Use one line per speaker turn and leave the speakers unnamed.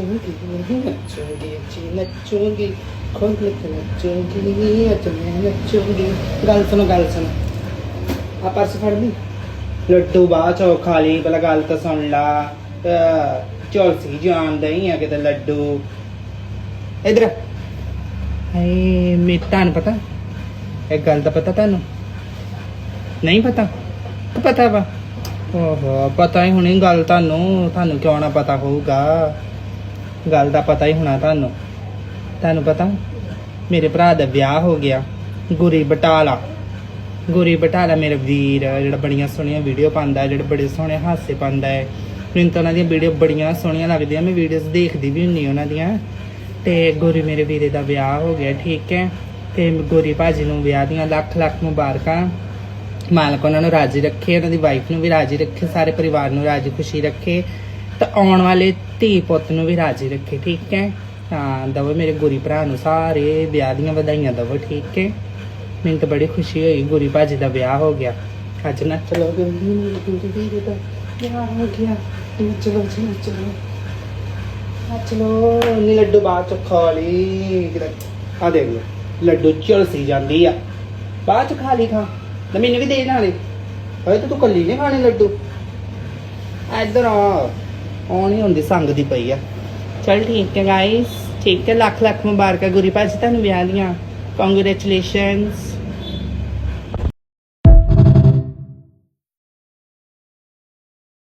ਨੱਚੂਗੀ ਨੱਚੂਗੀ ਜੀ ਨੱਚੂਗੀ ਖੁਦ ਲਿਖ ਨੱਚੂਗੀ ਅੱਜ ਮੈਂ ਨੱਚੂਗੀ ਗੱਲ ਸੁਣੋ ਗੱਲ ਸੁਣੋ। ਆ ਪਰਸ ਫੜ ਲਈ। ਲੱਡੂ ਬਾਅਦ ਚੋਂ ਖਾ ਲਈ ਪਹਿਲਾਂ ਗੱਲ ਤਾਂ ਸੁਣ ਲਾ। ਚੌਲਸੀ ਜਾਣ ਦਈ ਆ ਕਿਤੇ ਲੱਡੂ। ਇਧਰ। ਹਏ ਮੈਂ ਤੁਹਾਨੂੰ ਪਤਾ। ਇੱਕ ਗੱਲ ਦਾ ਪਤਾ ਤੁਹਾਨੂੰ ਨਹੀਂ ਪਤਾ? ਕਿ ਪਤਾ ਵਾ? ਓਹੋ ਪਤਾ ਹੀ ਹੁਣੀ ਗੱਲ ਤੁਹਾਨੂੰ। ਤੁਹਾਨੂੰ ਕਿਉਂ ਨਾ ਪਤਾ ਹੋਊਗਾ? ਗੱਲ ਦਾ ਪਤਾ ਹੀ ਹੋਣਾ ਤੁਹਾਨੂੰ। ਤੁਹਾਨੂੰ ਪਤਾ, ਮੇਰੇ ਭਰਾ ਦਾ ਵਿਆਹ ਹੋ ਗਿਆ। ਗੁਰੀ ਬਟਾਲਾ। ਗੁਰੀ ਬਟਾਲਾ ਮੇਰੇ ਵੀਰ, ਜਿਹੜਾ ਬੜੀਆਂ ਸੋਹਣੀਆਂ ਵੀਡੀਓ ਪਾਉਂਦਾ ਜਿਹੜਾ ਬੜੇ ਸੋਹਣੇ ਹਾਸੇ ਪਾਉਂਦਾ ਹੈ। ਮੈਨੂੰ ਤਾਂ ਉਹਨਾਂ ਦੀਆਂ ਵੀਡੀਓ ਬੜੀਆਂ ਸੋਹਣੀਆਂ ਲੱਗਦੀਆਂ, ਮੈਂ ਵੀਡੀਓਜ਼ ਦੇਖਦੀ ਵੀ ਹੁੰਨੀ ਉਹਨਾਂ ਦੀਆਂ। ਤੇ ਗੋਰੀ ਮੇਰੇ ਵੀਰੇ ਦਾ ਵਿਆਹ ਹੋ ਗਿਆ, ਠੀਕ ਹੈ। ਤੇ ਗੋਰੀ ਭਾਜੀ ਨੂੰ ਵਿਆਹ ਦੀਆਂ ਲੱਖ ਲੱਖ ਮੁਬਾਰਕਾਂ। ਮਾਲਕ ਉਹਨਾਂ ਨੂੰ ਰਾਜੀ ਰੱਖੇ, ਉਹਨਾਂ ਦੀ ਵਾਈਫ ਨੂੰ ਵੀ ਰਾਜੀ ਰੱਖੇ, ਸਾਰੇ ਪਰਿਵਾਰ ਨੂੰ ਰਾਜੀ ਖੁਸ਼ੀ ਰੱਖੇ। ਤਾਂ ਆਉਣ ਵਾਲੇ ਧੀ ਪੁੱਤ ਨੂੰ ਵੀ ਰਾਜੀ ਰੱਖੇ, ਠੀਕ ਹੈ? ਹਾਂ ਦਵੋ ਮੇਰੇ ਗੋਰੀ ਭਰਾ ਨੂੰ ਸਾਰੇ ਵਿਆਹ ਦੀਆਂ ਵਧਾਈਆਂ ਦਵੋ, ਠੀਕ ਹੈ? ਮੈਨੂੰ ਤਾਂ ਬੜੀ ਖੁਸ਼ੀ ਹੋਈ, ਗੋਰੀ ਭਾਜੀ ਦਾ ਵਿਆਹ ਹੋ ਗਿਆ। ਅੱਜ ਨਾ ਚਲੋ ਗੋਰੀ ਮੇਰੇ ਗੋਰੀ ਵੀਰੇ ਦਾ ਵਿਆਹ ਹੋ ਗਿਆ। ਚਲੋ ਜੀ ਚਲੋ। ਚਲੋ, ਨੀ ਲੱਡੂ ਬਾਅਦ ਚ ਖਾ ਲਈ। ਆ ਦੇਖ ਲਓ, ਲੱਡੂ ਝਲਸੀ ਜਾਂਦੀ ਆ। ਬਾਅਦ ਚ ਖਾ ਲਈ ਖਾ ਤੇ ਮੈਨੂੰ ਵੀ ਦੇ ਨਾਲੇ। ਹੋਏ ਤਾਂ ਤੂੰ ਕੱਲੀ ਨਹੀਂ ਖਾਣੇ ਲੱਡੂ। ਇੱਧਰ ਆ। ਉਹ ਆਉਣੀ ਹੁੰਦੀ, ਸੰਗ ਦੀ ਪਈ ਆ। ਚਲ ਠੀਕ ਹੈ ਗਾਇਸ ਠੀਕ ਹੈ ਲੱਖ ਲੱਖ ਮੁਬਾਰਕਾਂ। ਗੁਰੀ ਭਾਜੀ, ਤੁਹਾਨੂੰ ਵਿਆਹ ਦੀਆਂ। ਕੰਗ੍ਰੈਚੁਲੇਸ਼ਨਸ